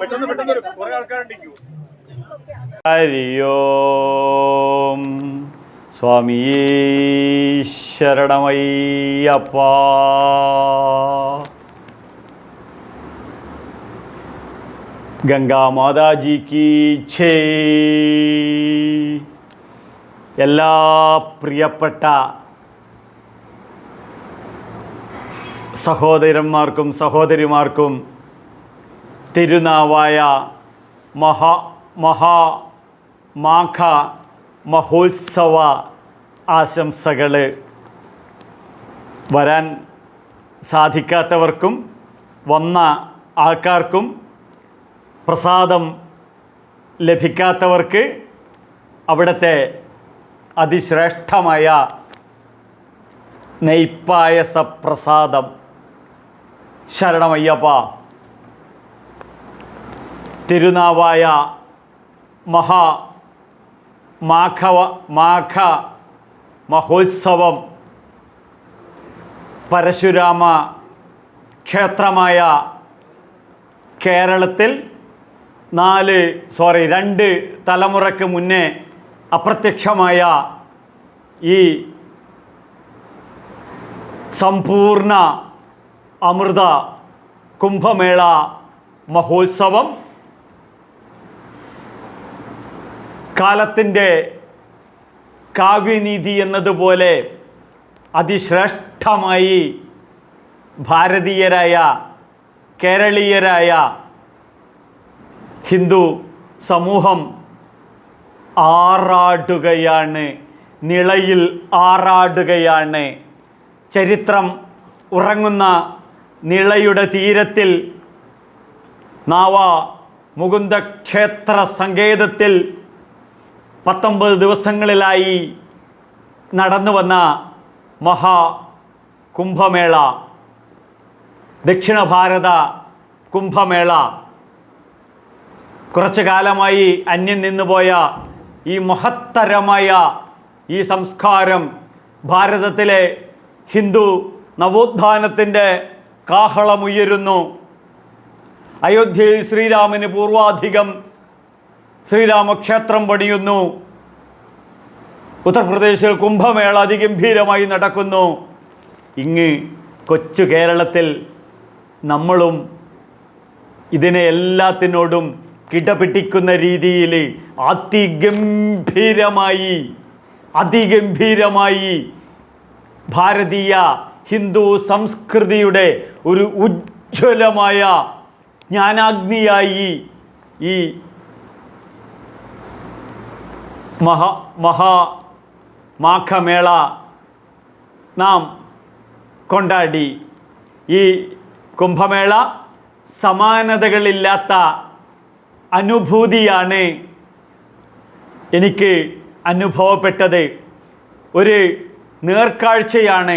പെട്ടെന്ന് പെട്ടെന്ന്. കുറെ ആൾക്കാരുണ്ടെങ്കിൽ ഹരി ഓം സ്വാമി ശരണമയ്യപ്പ ഗംഗാ മാതാജി കി ഛേ എല്ലാ പ്രിയപ്പെട്ട സഹോദരന്മാർക്കും സഹോദരിമാർക്കും തിരുനാവായ മഹാ മഹാ മാഘ മഹോത്സവ ആശംസകൾ വരാൻ സാധിക്കാത്തവർക്കും വന്ന ആൾക്കാർക്കും പ്രസാദം ലഭിക്കാത്തവർക്ക് അവിടുത്തെ അതിശ്രേഷ്ഠമായ നെയ്പ്പായസ പ്രസാദം ശരണമയ്യപ്പ തിരുനാവായ മഹാ മാഘവ മാഘ മഹോത്സവം. പരശുരാമ ക്ഷേത്രമായ കേരളത്തിൽ നാല് സോറി രണ്ട് തലമുറയ്ക്ക് മുന്നേ അപ്രത്യക്ഷമായ ഈ സമ്പൂർണ അമൃത കുംഭമേള മഹോത്സവം. കാലത്തിന്റെ കാവ്യനീതി എന്നതുപോലെ അതിശ്രേഷ്ഠമായി ഭാരതീയരായ കേരളീയരായ ഹിന്ദു സമൂഹം ആറാടുകയാണ് നിളയിൽ ആറാടുകയാണ്. ചരിത്രം ഉറങ്ങുന്ന നിളയുടെ തീരത്തിൽ നാവ മുകുന്ദ ക്ഷേത്ര സങ്കേതത്തിൽ പത്തൊമ്പത് ദിവസങ്ങളിലായി നടന്നു വന്ന മഹാ കുംഭമേള ദക്ഷിണ ഭാരത കുംഭമേള. കുറച്ചു കാലമായി അന്യം നിന്നുപോയ ഈ മഹത്തരമായ ഈ സംസ്കാരം ഭാരതത്തിലെ ഹിന്ദു നവോത്ഥാനത്തിന്റെ കാഹളമുയരുന്നു. അയോധ്യയിൽ ശ്രീരാമന് പൂർവാധികം ശ്രീരാമക്ഷേത്രം പണിയുന്നു. ഉത്തർപ്രദേശിൽ കുംഭമേള അതിഗംഭീരമായി നടക്കുന്നു. ഇങ്ങ് കൊച്ചു കേരളത്തിൽ നമ്മളും ഇതിനെ എല്ലാത്തിനോടും കിടപിടിക്കുന്ന രീതിയിൽ അതിഗംഭീരമായി അതിഗംഭീരമായി ഭാരതീയ ഹിന്ദു സംസ്കൃതിയുടെ ഒരു ഉജ്ജ്വലമായ ജ്ഞാനാഗ്നിയായി ഈ മഹാ മഹാ മാഘമേള നാം കൊണ്ടാടി. ഈ കുംഭമേള സമാനതകളില്ലാത്ത അനുഭൂതിയാണ് എനിക്ക് അനുഭവപ്പെട്ടത്. ഒരു നേർക്കാഴ്ചയാണ്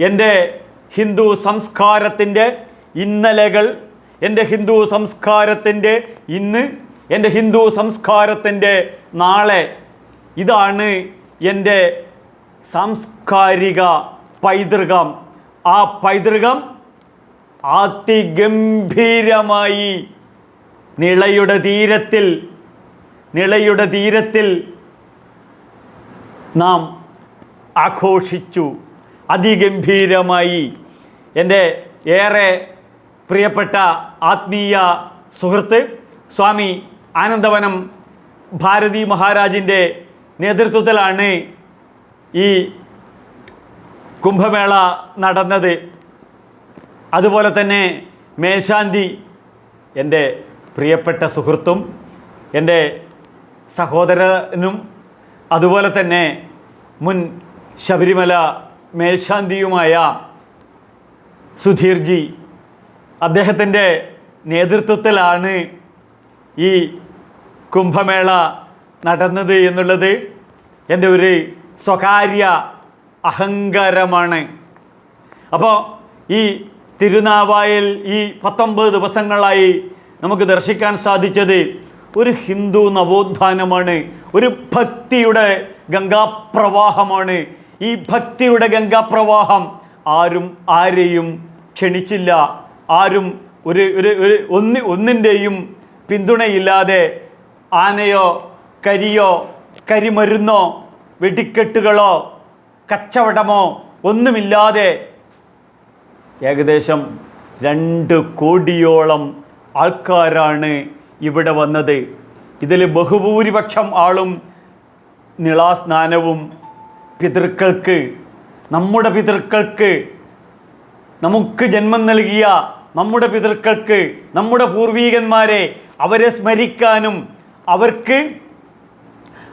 എന്റെ ഹിന്ദു സംസ്കാരത്തിന്റെ ഇന്നലകൾ എന്റെ ഹിന്ദു സംസ്കാരത്തിന്റെ ഇന്ന് എന്റെ ഹിന്ദു സംസ്കാരത്തിന്റെ നാളെ. ഇതാണ് എന്റെ സാംസ്കാരിക പൈതൃകം. ആ പൈതൃകം അതിഗംഭീരമായി നിളയുടെ തീരത്തിൽ നിളയുടെ തീരത്തിൽ നാം ആഘോഷിച്ചു. അതിഗംഭീരമായി. എന്റെ ഏറെ പ്രിയപ്പെട്ട ആത്മീയ സുഹൃത്ത് സ്വാമി ആനന്ദവനം ഭാരതി മഹാരാജിന്റെ നേതൃത്വത്തിലാണ് ഈ കുംഭമേള നടന്നത്. അതുപോലെ തന്നെ മേശാന്തി എന്റെ പ്രിയപ്പെട്ട സുഹൃത്തും എന്റെ സഹോദരനും അതുപോലെ തന്നെ മുൻ ശബരിമല മേൽശാന്തിയുമായ സുധീർജി അദ്ദേഹത്തിന്റെ നേതൃത്വത്തിലാണ് ഈ കുംഭമേള നടന്നത് എന്നുള്ളത് എന്റെ ഒരു സ്വകാര്യ അഹങ്കാരമാണ്. അപ്പോൾ ഈ തിരുനാവായിൽ ഈ പത്തൊമ്പത് ദിവസങ്ങളായി നമുക്ക് ദർശിക്കാൻ സാധിച്ചത് ഒരു ഹിന്ദു നവോത്ഥാനമാണ്. ഒരു ഭക്തിയുടെ ഗംഗാപ്രവാഹമാണ്. ഈ ഭക്തിയുടെ ഗംഗാപ്രവാഹം ആരും ആരെയും ക്ഷണിച്ചില്ല. ആരും ഒരു ഒരു ഒരു ഒന്ന് ഒന്നിന്റെയും പിന്തുണയില്ലാതെ ആനയോ കരിയോ കരിമരുന്നോ വെടിക്കെട്ടുകളോ കച്ചവടമോ ഒന്നുമില്ലാതെ ഏകദേശം രണ്ട് കോടിയോളം ആൾക്കാരാണ് ഇവിടെ വന്നത്. ഇതിൽ ബഹുഭൂരിപക്ഷം ആളും നിളാസ്നാനവും പിതൃക്കൾക്ക് നമ്മുടെ പിതൃക്കൾക്ക് നമുക്ക് ജന്മം നൽകിയ നമ്മുടെ പിതൃക്കൾക്ക് നമ്മുടെ പൂർവീകന്മാരെ അവരെ സ്മരിക്കാനും അവർക്ക്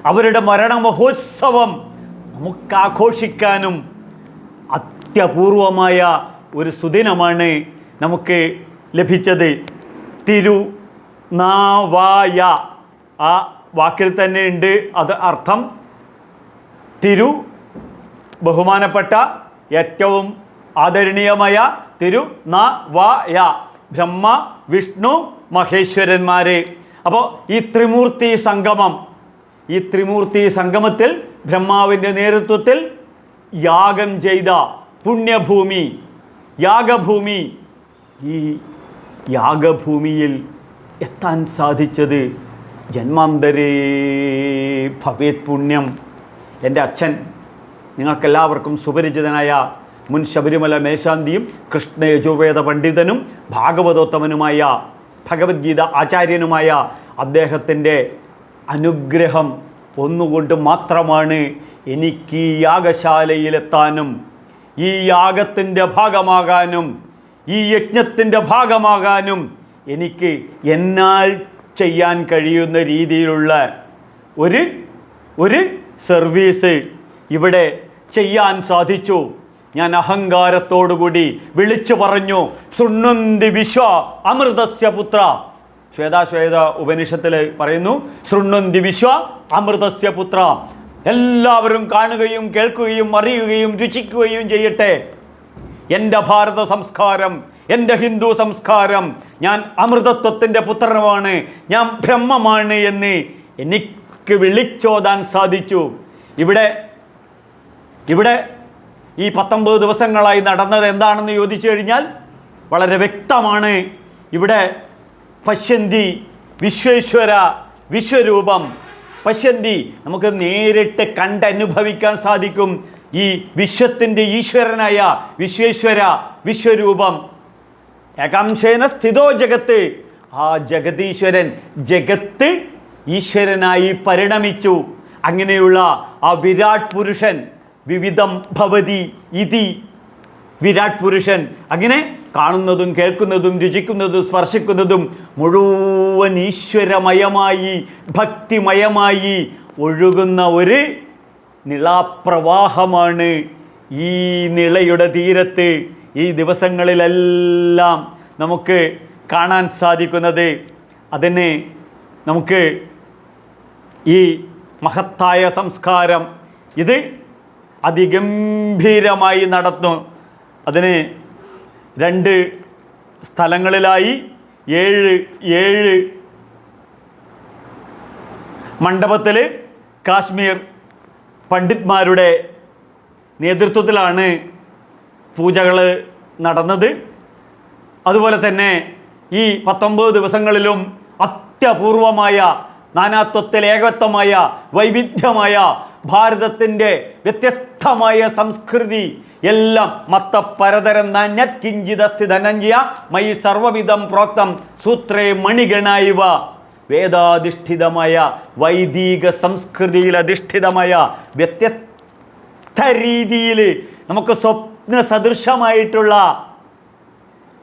അവരുടെ മരണ മഹോത്സവം നമുക്ക് ആഘോഷിക്കാനും അത്യപൂർവമായ ഒരു സുദിനമാണ് നമുക്ക് ലഭിച്ചത്. തിരു നാവായ ആ വാക്കിൽ തന്നെ ഉണ്ട് അത് അർത്ഥം. തിരു ബഹുമാനപ്പെട്ട ഏറ്റവും ആദരണീയമായ തിരു ന വ യ ബ്രഹ്മ വിഷ്ണു മഹേശ്വരന്മാര്. അപ്പോൾ ഈ ത്രിമൂർത്തി സംഗമം ഈ ത്രിമൂർത്തി സംഗമത്തിൽ ബ്രഹ്മാവിന്റെ നേതൃത്വത്തിൽ യാഗം ചെയ്ത പുണ്യഭൂമി യാഗഭൂമി ഈ യാഗഭൂമിയിൽ എത്താൻ സാധിച്ചത് ജന്മാന്തരേ ഭവേത് പുണ്യം. എന്റെ അച്ഛൻ നിങ്ങൾക്കെല്ലാവർക്കും സുപരിചിതനായ മുൻ ശബരിമല മേശാന്തിയും കൃഷ്ണ യജുർവേദ പണ്ഡിതനും ഭാഗവതോത്തമനുമായ ഭഗവത്ഗീത ആചാര്യനുമായ അദ്ദേഹത്തിന്റെ അനുഗ്രഹം ഒന്നുകൊണ്ട് മാത്രമാണ് എനിക്ക് ഈ യാഗശാലയിലെത്താനും ഈ യാഗത്തിന്റെ ഭാഗമാകാനും ഈ യജ്ഞത്തിന്റെ ഭാഗമാകാനും എനിക്ക് എന്നാൽ ചെയ്യാൻ കഴിയുന്ന രീതിയിലുള്ള ഒരു ഒരു സർവീസ് ഇവിടെ ചെയ്യാൻ സാധിച്ചു. ഞാൻ അഹങ്കാരത്തോടുകൂടി വിളിച്ചു പറഞ്ഞു ശൃണ്ണുന്തി വിശ്വ അമൃതസ്യ പുത്ര. ശ്വേതാശ്വേത ഉപനിഷത്തിൽ പറയുന്നു ശൃണ്ണുന്തി വിശ്വ അമൃതസ്യ പുത്ര. എല്ലാവരും കാണുകയും കേൾക്കുകയും അറിയുകയും രുചിക്കുകയും ചെയ്യട്ടെ. എന്റെ ഭാരത സംസ്കാരം എന്റെ ഹിന്ദു സംസ്കാരം ഞാൻ അമൃതത്വത്തിന്റെ പുത്രനുമാണ് ഞാൻ ബ്രഹ്മമാണ് എന്ന് എനിക്ക് വിളിച്ചോതാൻ സാധിച്ചു. ഇവിടെ ഇവിടെ ഈ പത്തൊമ്പത് ദിവസങ്ങളായി നടന്നത് എന്താണെന്ന് ചോദിച്ചു കഴിഞ്ഞാൽ വളരെ വ്യക്തമാണ്. ഇവിടെ പശ്യന്തി വിശ്വേശ്വര വിശ്വരൂപം. പശ്യന്തി നമുക്ക് നേരിട്ട് കണ്ടനുഭവിക്കാൻ സാധിക്കും. ഈ വിശ്വത്തിന്റെ ഈശ്വരനായ വിശ്വേശ്വര വിശ്വരൂപം. ഏകാംശേന സ്ഥിതോ ജഗത്ത്. ആ ജഗതീശ്വരൻ ജഗത്ത് ഈശ്വരനായി പരിണമിച്ചു. അങ്ങനെയുള്ള ആ വിരാട് പുരുഷൻ വിവിധം ഭവതി ഇതി. വിരാട് പുരുഷൻ. അങ്ങനെ കാണുന്നതും കേൾക്കുന്നതും രുചിക്കുന്നതും സ്പർശിക്കുന്നതും മുഴുവൻ ഈശ്വരമയമായി ഭക്തിമയമായി ഒഴുകുന്ന ഒരു നിളാപ്രവാഹമാണ് ഈ നിളയുടെ തീരത്ത് ഈ ദിവസങ്ങളിലെല്ലാം നമുക്ക് കാണാൻ സാധിക്കുന്നത്. അതിന് നമുക്ക് ഈ മഹത്തായ സംസ്കാരം ഇത് അതിഗംഭീരമായി നടത്തും അതിന് രണ്ട് സ്ഥലങ്ങളിലായി ഏഴ് ഏഴ് മണ്ഡപത്തിൽ കാശ്മീർ പണ്ഡിറ്റ്മാരുടെ നേതൃത്വത്തിലാണ് പൂജകൾ നടന്നത്. അതുപോലെ തന്നെ ഈ പത്തൊമ്പത് ദിവസങ്ങളിലും അത്യപൂർവമായ നാനാത്വത്തിൽ ഏകത്വമായ വൈവിധ്യമായ ഭാരതത്തിന്റെ വ്യത്യസ്തമായ സംസ്കൃതി എല്ലാം മത്ത പരതരം നാന്യത് കിഞ്ചിതസ്ഥി ധനഞ്ജയ മൈ സർവവിധം പ്രോക്തം സൂത്രേ മണിഗണായിവ. വേദാധിഷ്ഠിതമായ വൈദിക സംസ്കൃതിയിൽ അധിഷ്ഠിതമായ വ്യത്യസ്ത രീതിയിൽ നമുക്ക് സ്വപ്ന സദൃശമായിട്ടുള്ള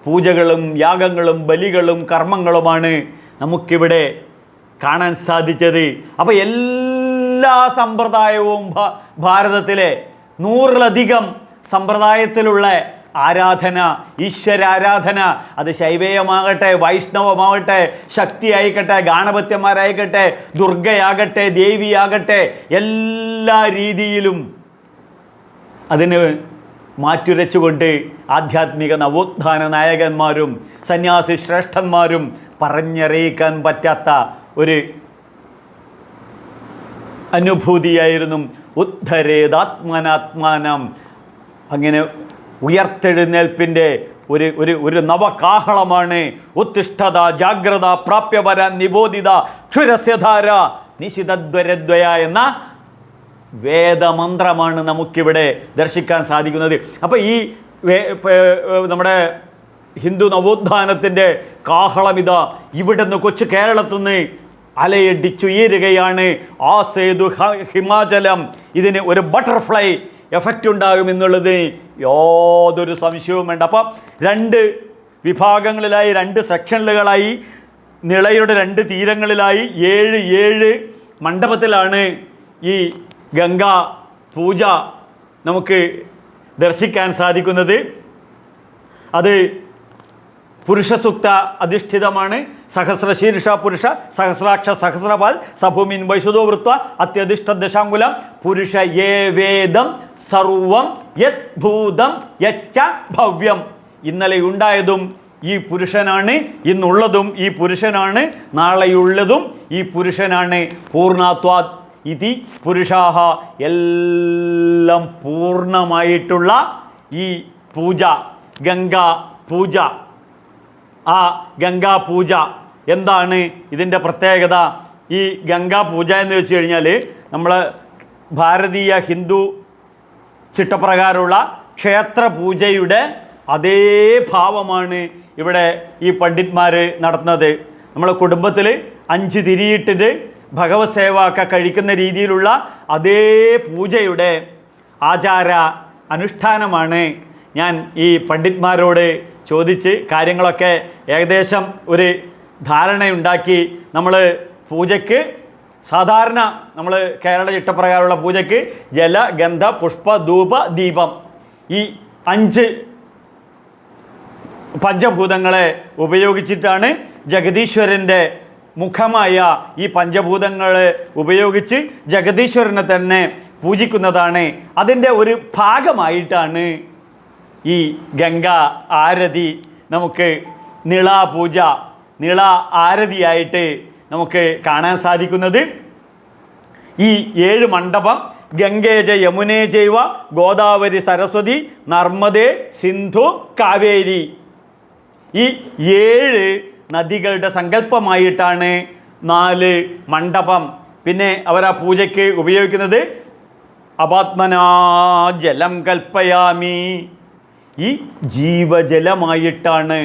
പൂജകളും യാഗങ്ങളും ബലികളും കർമ്മങ്ങളുമാണ് നമുക്കിവിടെ കാണാൻ സാധിച്ചത്. അപ്പോൾ എല്ലാ സമ്പ്രദായവും ഭ- ഭാരതത്തിലെ നൂറിലധികം സമ്പ്രദായത്തിലുള്ള ആരാധന ഈശ്വരാരാധന. അത് ശൈവേയമാകട്ടെ വൈഷ്ണവമാകട്ടെ ശക്തി ആയിക്കട്ടെ ഗാണപത്യന്മാരായിക്കട്ടെ ദുർഗയാകട്ടെ ദേവിയാകട്ടെ എല്ലാ രീതിയിലും അതിന് മാറ്റുരച്ചുകൊണ്ട് ആധ്യാത്മിക നവോത്ഥാന നായകന്മാരും സന്യാസി ശ്രേഷ്ഠന്മാരും പറഞ്ഞറിയിക്കാൻ പറ്റാത്ത ഒരു അനുഭൂതിയായിരുന്നു. ഉദ്ധരേതാത്മനാത്മാനം. അങ്ങനെ ഉയർത്തെഴുന്നേൽപ്പിന്റെ ഒരു ഒരു ഒരു നവകാഹളമാണ്. ഉത്തിഷ്ഠത ജാഗ്രത പ്രാപ്യപര നിബോധിത ക്ഷുരസ്യധാര നിശിതദ്വരദ്വയ എന്ന വേദമന്ത്രമാണ് നമുക്കിവിടെ ദർശിക്കാൻ സാധിക്കുന്നത്. അപ്പോൾ ഈ നമ്മുടെ ഹിന്ദു നവോത്ഥാനത്തിന്റെ കാഹളമിത ഇവിടെ നിന്ന് കൊച്ചു കേരളത്തിൽ നിന്ന് അലയടിച്ചുയരുകയാണ്. ആ സേതു ഹിമാചലം. ഇതിന് ഒരു ബട്ടർഫ്ലൈ എഫക്റ്റ് ഉണ്ടാകും എന്നുള്ളത് യാതൊരു സംശയവും വേണ്ട. അപ്പം രണ്ട് വിഭാഗങ്ങളിലായി രണ്ട് സെക്ഷനുകളായി നിളയുടെ രണ്ട് തീരങ്ങളിലായി ഏഴ് ഏഴ് മണ്ഡപത്തിലാണ് ഈ ഗംഗാ പൂജ നമുക്ക് ദർശിക്കാൻ സാധിക്കുന്നത്. അത് പുരുഷസുക്ത അധിഷ്ഠിതമാണ്. സഹസ്രശീർഷ പുരുഷ സഹസ്രാക്ഷ സഹസ്രപാൽ സഭൂമിൻ വൈശുതോ വൃത്ത അത്യധിഷ്ഠ ദശാങ്കുലം പുരുഷ യേ വേദം സർവം യത് ഭൂതം യച്ച ഭവ്യം. ഇന്നലെ ഉണ്ടായതും ഈ പുരുഷനാണ് ഇന്നുള്ളതും ഈ പുരുഷനാണ് നാളെയുള്ളതും ഈ പുരുഷനാണ്. പൂർണാത്വാത് ഇതി പുരുഷാഹ. എല്ലാം പൂർണമായിട്ടുള്ള ഈ പൂജ ഗംഗാ പൂജ. ആ ഗംഗാ പൂജ എന്താണ് ഇതിന്റെ പ്രത്യേകത? ഈ ഗംഗാ പൂജ എന്ന് വെച്ച് കഴിഞ്ഞാൽ നമ്മൾ ഭാരതീയ ഹിന്ദു ചിട്ടപ്രകാരമുള്ള ക്ഷേത്ര പൂജയുടെ അതേ ഭാവമാണ് ഇവിടെ ഈ പണ്ഡിറ്റ്മാർ നടത്തുന്നത്. നമ്മളെ കുടുംബത്തിൽ അഞ്ച് തിരിയിട്ടിട്ട് ഭഗവത് സേവ ഒക്കെ കഴിക്കുന്ന രീതിയിലുള്ള അതേ പൂജയുടെ ആചാര അനുഷ്ഠാനമാണ് ഞാൻ ഈ പണ്ഡിറ്റ്മാരോട് ചോദിച്ച് കാര്യങ്ങളൊക്കെ ഏകദേശം ഒരു ധാരണയുണ്ടാക്കി നമ്മൾ പൂജയ്ക്ക് സാധാരണ നമ്മൾ കേരള ചിട്ടപ്രകാരമുള്ള പൂജയ്ക്ക് ജല ഗന്ധ പുഷ്പ ധൂപ ദീപം ഈ അഞ്ച് പഞ്ചഭൂതങ്ങളെ ഉപയോഗിച്ചിട്ടാണ് ജഗദീശ്വരന്റെ മുഖമായ ഈ പഞ്ചഭൂതങ്ങളെ ഉപയോഗിച്ച് ജഗദീശ്വരനെ തന്നെ പൂജിക്കുന്നതാണ്. അതിന്റെ ഒരു ഭാഗമായിട്ടാണ് ഈ ഗംഗ ആരതി നമുക്ക് നിള പൂജ നിള ആരതിയായിട്ട് നമുക്ക് കാണാൻ സാധിക്കുന്നത്. ഈ ഏഴ് മണ്ഡപം ഗംഗേജ യമുനേ ജൈവ ഗോദാവരി സരസ്വതി നർമ്മദേ സിന്ധു കാവേരി. ഈ ഏഴ് നദികളുടെ സങ്കല്പമായിട്ടാണ് നാല് മണ്ഡപം. പിന്നെ അവർ ആ പൂജയ്ക്ക് ഉപയോഗിക്കുന്നത് അപാത്മനാ ജലം കൽപ്പയാമി. ഈ ജീവജലമായിട്ടാണ്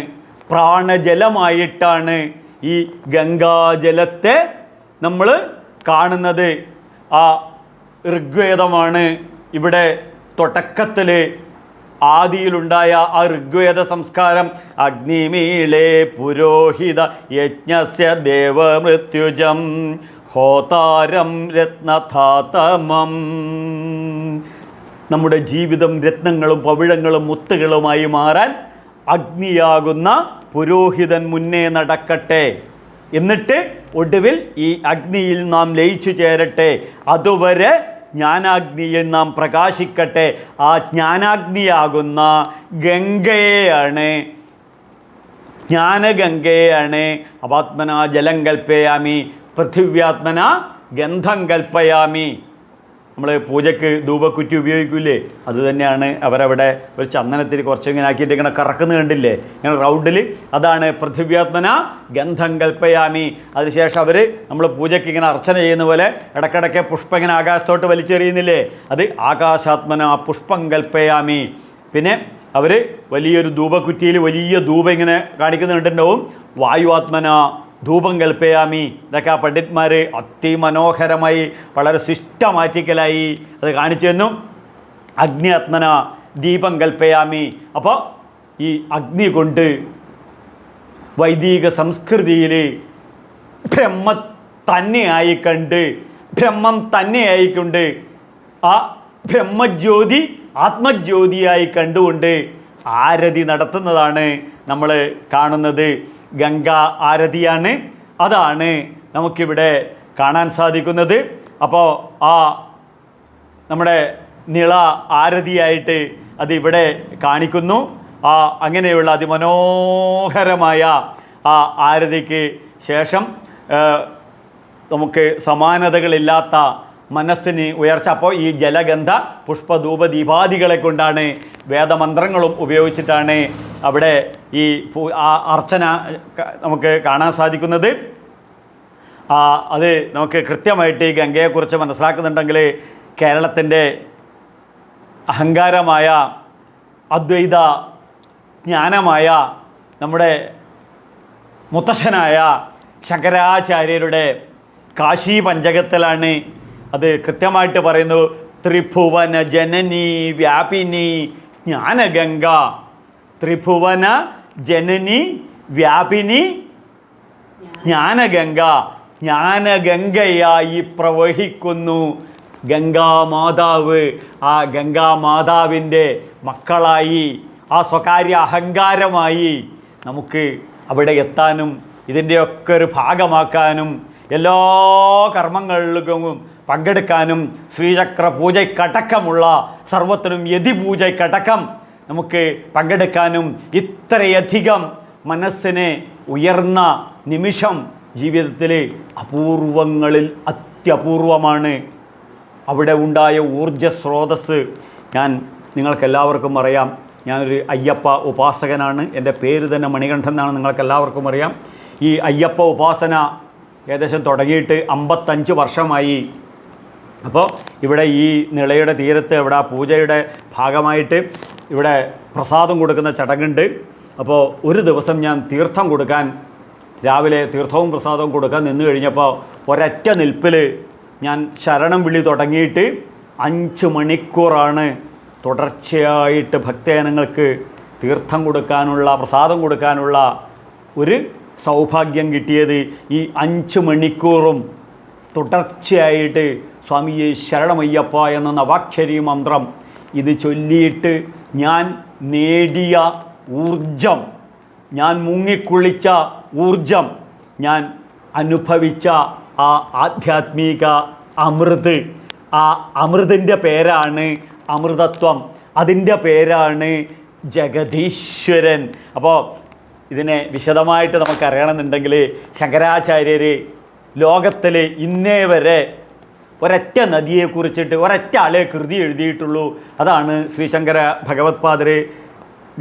പ്രാണജലമായിട്ടാണ് ഈ ഗംഗാജലത്തെ നമ്മൾ കാണുന്നത്. ആ ഋഗ്വേദമാണ് ഇവിടെ തുടക്കത്തിൽ ആദിയിലുണ്ടായ ആ ഋഗ്വേദ സംസ്കാരം. അഗ്നിമീളേ പുരോഹിത യജ്ഞസ്യ ദേവമൃത്യുജം ഹോതാരം രത്നധാതമം നമ്മുടെ ജീവിതം രത്നങ്ങളും പവിഴങ്ങളും മുത്തുകളുമായി മാറാൻ അഗ്നിയാകുന്ന പുരോഹിതൻ മുന്നേ നടക്കട്ടെ. എന്നിട്ട് ഒടുവിൽ ഈ അഗ്നിയിൽ നാം ലയിച്ചു ചേരട്ടെ. അതുവരെ ജ്ഞാനാഗ്നിയിൽ നാം പ്രകാശിക്കട്ടെ. ആ ജ്ഞാനാഗ്നിയാകുന്ന ഗംഗയെയാണ്. ജ്ഞാനഗംഗയാണ് അപാത്മന ജലം കൽപ്പയാമി. പൃഥിവ്യാത്മന ഗന്ധം കൽപ്പയാമി. നമ്മൾ പൂജയ്ക്ക് ധൂപക്കുറ്റി ഉപയോഗിക്കില്ലേ അത് തന്നെയാണ് അവരവിടെ ഒരു ചന്ദനത്തിൽ കുറച്ച് ഇങ്ങനെ ആക്കിയിട്ട് ഇങ്ങനെ കറക്കുന്ന കണ്ടില്ലേ? ഇങ്ങനെ റൗണ്ടിൽ അതാണ് പൃഥിവ്യാത്മന ഗന്ധം കൽപ്പയാമി. അതിനുശേഷം അവർ നമ്മൾ പൂജയ്ക്ക് ഇങ്ങനെ അർച്ചന ചെയ്യുന്ന പോലെ ഇടയ്ക്കിടയ്ക്ക് പുഷ്പം ഇങ്ങനെ ആകാശത്തോട്ട് വലിച്ചെറിയുന്നില്ലേ? അത് ആകാശാത്മന പുഷ്പം കൽപ്പയാമി. പിന്നെ അവർ വലിയൊരു ധൂപക്കുറ്റിയിൽ വലിയ ധൂപം ഇങ്ങനെ കാണിക്കുന്നുണ്ടാവും വായുവാത്മന ധൂപം കൽപ്പയാമി ഇതൊക്കെ ആ പണ്ഡിറ്റ്മാർ അതിമനോഹരമായി വളരെ സിസ്റ്റമാറ്റിക്കലായി അത് കാണിച്ചു തന്നു. അഗ്നിയാത്മന ദീപം കൽപ്പയാമി അപ്പോൾ ഈ അഗ്നി കൊണ്ട് വൈദിക സംസ്കൃതിയിൽ ബ്രഹ്മ തന്നെയായി കണ്ട് ബ്രഹ്മം തന്നെയായി തന്നെയായിക്കൊണ്ട് ആ ബ്രഹ്മജ്യോതി ആത്മജ്യോതിയായി കണ്ടുകൊണ്ട് ആരതി നടത്തുന്നതാണ് നമ്മൾ കാണുന്നത്. ഗംഗ ആരതിയാണ്. അതാണ് നമുക്കിവിടെ കാണാൻ സാധിക്കുന്നത്. അപ്പോൾ ആ നമ്മുടെ നിള ആരതിയായിട്ട് അതിവിടെ കാണിക്കുന്നു. ആ അങ്ങനെയുള്ള അതിമനോഹരമായ ആ ആരതിക്ക് ശേഷം നമുക്ക് സമാനതകളില്ലാത്ത മനസ്സിന് ഉയർച്ച. അപ്പോൾ ഈ ജലഗന്ധ പുഷ്പധൂപ ദീപാദികളെ കൊണ്ടാണ് വേദമന്ത്രങ്ങളും ഉപയോഗിച്ചിട്ടാണ് അവിടെ ഈ അർച്ചന നമുക്ക് കാണാൻ സാധിക്കുന്നത്. അത് നമുക്ക് കൃത്യമായിട്ട് ഈ ഗംഗയെക്കുറിച്ച് മനസ്സിലാക്കുന്നുണ്ടെങ്കിൽ കേരളത്തിന്റെ അഹങ്കാരമായ അദ്വൈത ജ്ഞാനമായ നമ്മുടെ മുത്തശ്ശനായ ശങ്കരാചാര്യരുടെ കാശി പഞ്ചകത്തിലാണ് അത് കൃത്യമായിട്ട് പറയുന്നു. ത്രിഭുവന ജനനി വ്യാപിനി ജ്ഞാനഗംഗ ത്രിഭുവന ജനനി വ്യാപിനി ജ്ഞാനഗംഗ. ജ്ഞാനഗംഗയായി പ്രവഹിക്കുന്നു ഗംഗാമാതാവ്. ആ ഗംഗാമാതാവിന്റെ മക്കളായി ആ സ്വകാര്യ അഹങ്കാരമായി നമുക്ക് അവിടെ എത്താനും ഇതിന്റെയൊക്കെ ഒരു ഭാഗമാക്കാനും എല്ലാ കർമ്മങ്ങളിലും പങ്കെടുക്കാനും ശ്രീചക്ര പൂജയ്ക്കടക്കമുള്ള സർവത്തിനും യതിപൂജയ്ക്കടക്കം. നമുക്ക് പങ്കെടുക്കാനും ഇത്രയധികം മനസ്സിനെ ഉയർന്ന നിമിഷം ജീവിതത്തിലെ അപൂർവങ്ങളിൽ അത്യപൂർവമാണ്. അവിടെ ഉണ്ടായ ഊർജ സ്രോതസ് ഞാൻ നിങ്ങൾക്കെല്ലാവർക്കും അറിയാം. ഞാനൊരു അയ്യപ്പ ഉപാസകനാണ്. എന്റെ പേര് തന്നെ മണികണ്ഠൻ എന്നാണ് നിങ്ങൾക്കെല്ലാവർക്കും അറിയാം. ഈ അയ്യപ്പ ഉപാസന ഏകദേശം തുടങ്ങിയിട്ട് അമ്പത്തഞ്ച് വർഷമായി. അപ്പോൾ ഇവിടെ ഈ നിളയുടെ തീരത്ത് ഇവിടെ പൂജയുടെ ഭാഗമായിട്ട് ഇവിടെ പ്രസാദം കൊടുക്കുന്ന ചടങ്ങുണ്ട്. അപ്പോൾ ഒരു ദിവസം ഞാൻ തീർത്ഥം കൊടുക്കാൻ രാവിലെ തീർത്ഥവും പ്രസാദവും കൊടുക്കാൻ നിന്ന് കഴിഞ്ഞപ്പോൾ ഒരൊറ്റ നിൽപ്പിൽ ഞാൻ ശരണം വിളി തുടങ്ങിയിട്ട് അഞ്ച് മണിക്കൂറാണ് തുടർച്ചയായിട്ട് ഭക്തജനങ്ങൾക്ക് തീർത്ഥം കൊടുക്കാനുള്ള പ്രസാദം കൊടുക്കാനുള്ള ഒരു സൗഭാഗ്യം കിട്ടിയത്. ഈ അഞ്ച് മണിക്കൂറും തുടർച്ചയായിട്ട് സ്വാമിയെ ശരണമയ്യപ്പ എന്ന നവാക്ഷരി മന്ത്രം ഇത് ചൊല്ലിയിട്ട് ഞാൻ നേടിയ ഊർജം ഞാൻ മുങ്ങിക്കുളിച്ച ഊർജം ഞാൻ അനുഭവിച്ച ആ ആധ്യാത്മിക അമൃത്. ആ അമൃതിന്റെ പേരാണ് അമൃതത്വം. അതിന്റെ പേരാണ് ജഗതീശ്വരൻ അപ്പോൾ ഇതിനെ വിശദമായിട്ട് നമുക്കറിയണമെന്നുണ്ടെങ്കിൽ ശങ്കരാചാര്യർ ലോകത്തിൽ ഇന്നേ വരെ ഒരൊറ്റ നദിയെക്കുറിച്ചിട്ട് ഒരൊറ്റ ആളെ കൃതി എഴുതിയിട്ടുള്ളൂ. അതാണ് ശ്രീശങ്കര ഭഗവത് പാദർ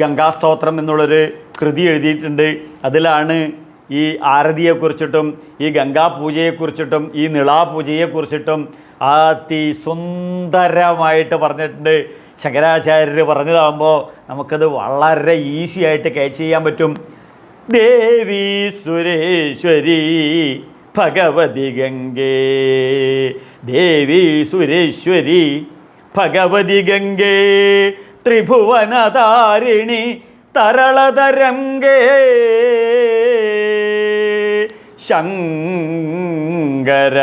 ഗംഗാസ്തോത്രം എന്നുള്ളൊരു കൃതി എഴുതിയിട്ടുണ്ട്. അതിലാണ് ഈ ആരതിയെക്കുറിച്ചിട്ടും ഈ ഗംഗാപൂജയെക്കുറിച്ചിട്ടും ഈ നിളാപൂജയെക്കുറിച്ചിട്ടും അതിസുന്ദരമായിട്ട് പറഞ്ഞിട്ടുണ്ട്. ശങ്കരാചാര്യർ പറഞ്ഞതാകുമ്പോൾ നമുക്കത് വളരെ ഈസി ആയിട്ട് ക്യാച്ച് ചെയ്യാൻ പറ്റും. ദേവി സുരേശ്വരി ഭഗവതി ഗംഗേ ദേവി സുരേശ്വരി ഭഗവതി ഗംഗേ ത്രിഭുവനതാരിണി തരളതരംഗേ ശങ്കര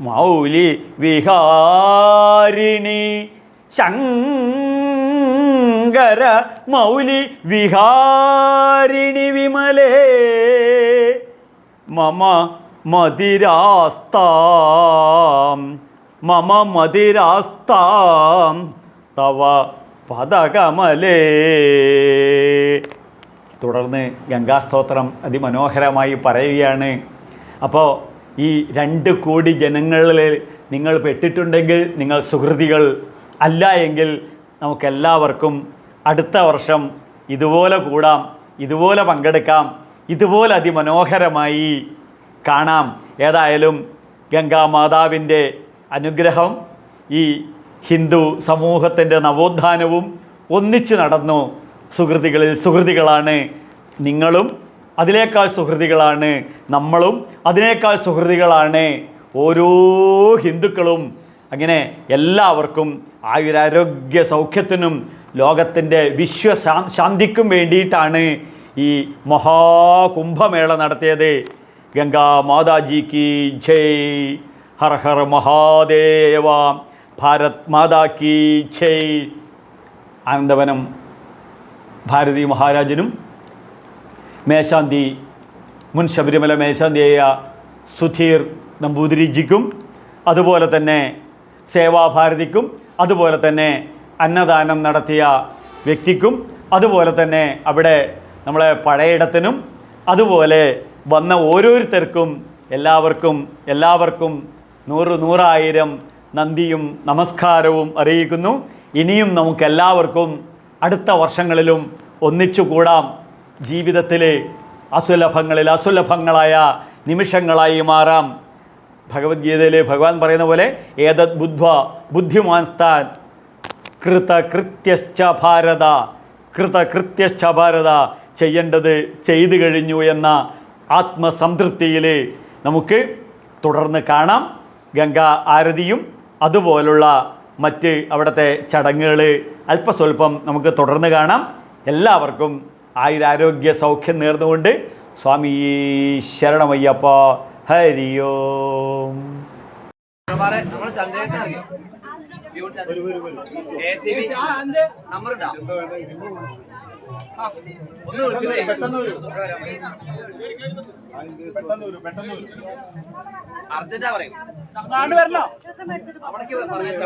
മൗലി വിഹാരിണി ശങ്കര മൗലി വിഹാരിണി വിമലേ മമ മതിരാസ്താം. മമ മതിരാസ്താം. തവ പദകമലേ തുടർന്ന് ഗംഗാസ്തോത്രം അതിമനോഹരമായി പറയുകയാണ്. അപ്പോൾ ഈ രണ്ട് കോടി ജനങ്ങളിൽ നിങ്ങൾ പെട്ടിട്ടുണ്ടെങ്കിൽ നിങ്ങൾ സുഹൃതികൾ അല്ല എങ്കിൽ നമുക്കെല്ലാവർക്കും അടുത്ത വർഷം ഇതുപോലെ കൂടാം ഇതുപോലെ പങ്കെടുക്കാം ഇതുപോലെ അതിമനോഹരമായി കാണാം. ഏതായാലും ഗംഗാമാതാവിന്റെ അനുഗ്രഹം ഈ ഹിന്ദു സമൂഹത്തിന്റെ നവോത്ഥാനവും ഒന്നിച്ചു നടന്നു. സുഹൃതികളിൽ സുഹൃതികളാണ് നിങ്ങളും അതിനേക്കാൾ സുഹൃതികളാണ് നമ്മളും അതിനേക്കാൾ സുഹൃതികളാണ് ഓരോ ഹിന്ദുക്കളും. അങ്ങനെ എല്ലാവർക്കും ആയുരാരോഗ്യ സൗഖ്യത്തിനും ലോകത്തിന്റെ വിശ്വശാ ശാന്തിക്കും വേണ്ടിയിട്ടാണ് ഈ മഹാകുംഭമേള നടത്തിയത്. ഗംഗാ മാതാജി കി ജയ്. ഹർ ഹർ മഹാദേവ. ഭാരത് മാതാ കി ജയ്. ആനന്ദവനം ഭാരതി മഹാരാജനും മേശാന്തി മുൻ ശബരിമല മേശാന്തിയായ സുധീർ നമ്പൂതിരിജിക്കും അതുപോലെ തന്നെ സേവാഭാരതിക്കും അതുപോലെ തന്നെ അന്നദാനം നടത്തിയ വ്യക്തിക്കും അതുപോലെ തന്നെ അവിടെ നമ്മളെ പഴയിടത്തിനും അതുപോലെ വന്ന ഓരോരുത്തർക്കും എല്ലാവർക്കും എല്ലാവർക്കും നൂറ് നൂറായിരം നന്ദിയും നമസ്കാരവും അറിയിക്കുന്നു. ഇനിയും നമുക്കെല്ലാവർക്കും അടുത്ത വർഷങ്ങളിലും ഒന്നിച്ചു കൂടാം ജീവിതത്തിലെ അസുലഭങ്ങളിൽ അസുലഭങ്ങളായ നിമിഷങ്ങളായി മാറാം. ഭഗവത്ഗീതയിൽ ഭഗവാൻ പറയുന്ന പോലെ ഏതത് ബുദ്ധ്വ ബുദ്ധിമാൻ സ്ഥാൻ. കൃതകൃത്യശ്ച ഭാരത കൃതകൃത്യശ്ച ഭാരത ചെയ്യേണ്ടത് ചെയ്തു കഴിഞ്ഞു എന്ന ആത്മസംതൃപ്തിയിൽ നമുക്ക് തുടർന്ന് കാണാം. ഗംഗാ ആരതിയും അതുപോലുള്ള മറ്റ് അവിടുത്തെ ചടങ്ങുകൾ അല്പസ്വല്പം നമുക്ക് തുടർന്ന് കാണാം. എല്ലാവർക്കും ആയുരാരോഗ്യ സൗഖ്യം നേർന്നുകൊണ്ട് സ്വാമി ശരണമയ്യപ്പ ഹരിയോം? നമ്പർ ഇണ്ടാ അർജന്റാ പറയും നാട് വരണോ അവിടേക്ക് പറഞ്ഞാൽ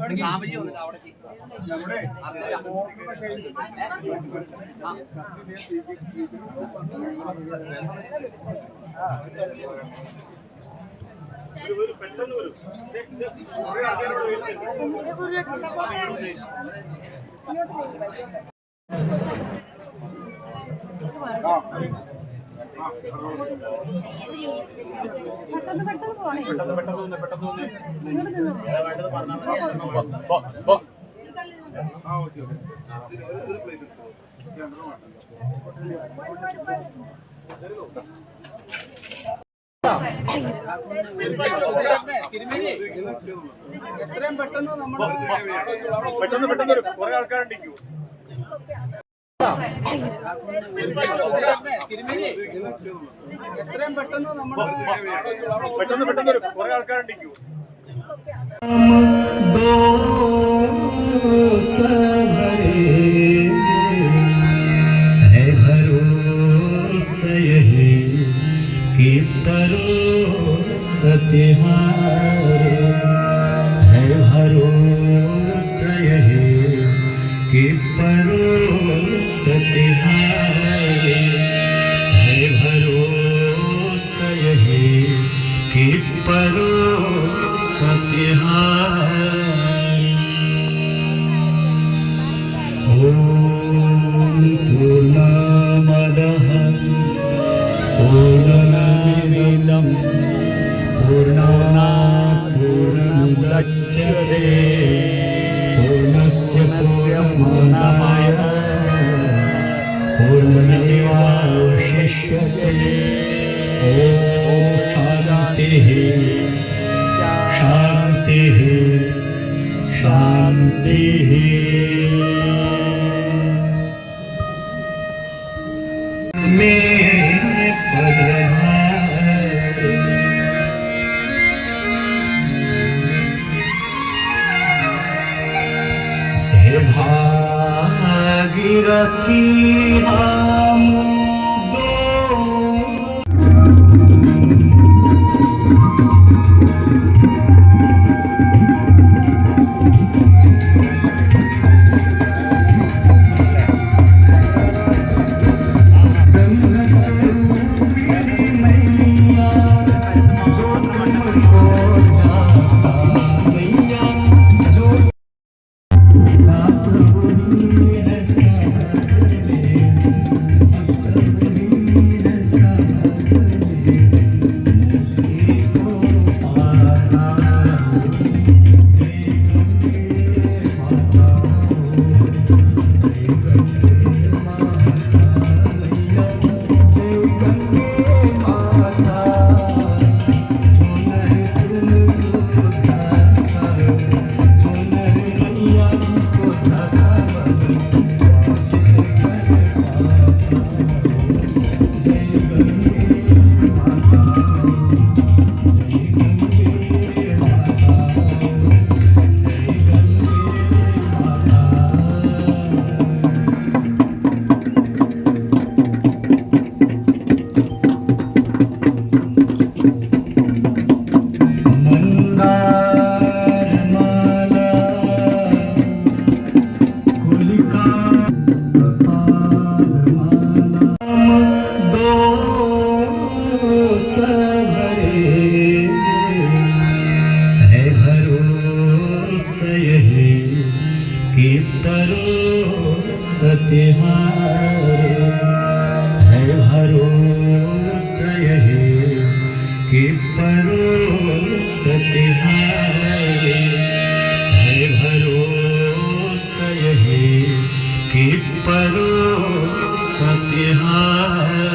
മതി സ്വാമിജി വന്നിട്ട് അവിടേക്ക്. പെട്ടെന്ന് വരും കുറേ ആൾക്കാരോട്. പെട്ടെന്ന് പെട്ടെന്ന് പോണേ പെട്ടെന്ന് പെട്ടെന്ന്. പറഞ്ഞാൽ. ആ, എത്രയും നമ്മൾ കുറെ എത്രയും പെട്ടെന്ന് പെട്ടെന്ന് കുറേ ആൾക്കാരുണ്ടെങ്കിൽ दोष सतिहारे है भरोसा यही कि परो सतिहारे ओम पूर्णमदः। पूर्णमिदं। पूर्णा पूर्णमुदच्यते। पूर्णमेवावशिष्यते ॐ शान्तिः शान्तिः शान्तिः कि परोस तिहारे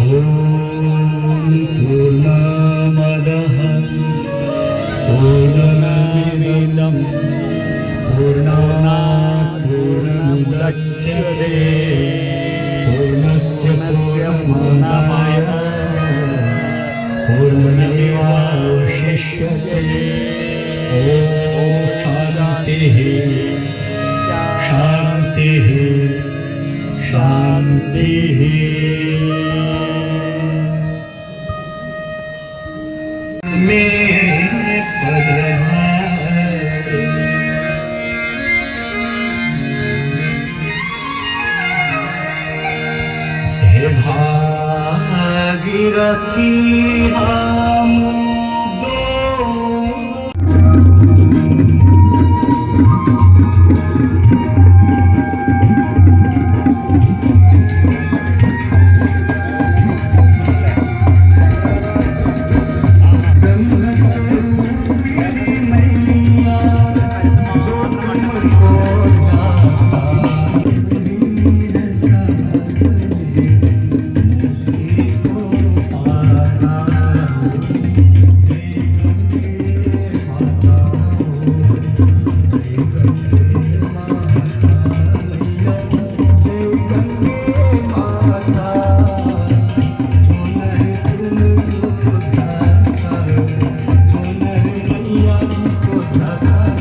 ॐ पूर्णमदः पूर्णमिदं पूर्णात् पूर्णमुदच्यते पूर्णस्य पूर्णमादाय पूर्णमेवावशिष्यते ॐ शान्तिः शान्तिः शान्तिः मे पदहारे हे भागीरथी हम রাধা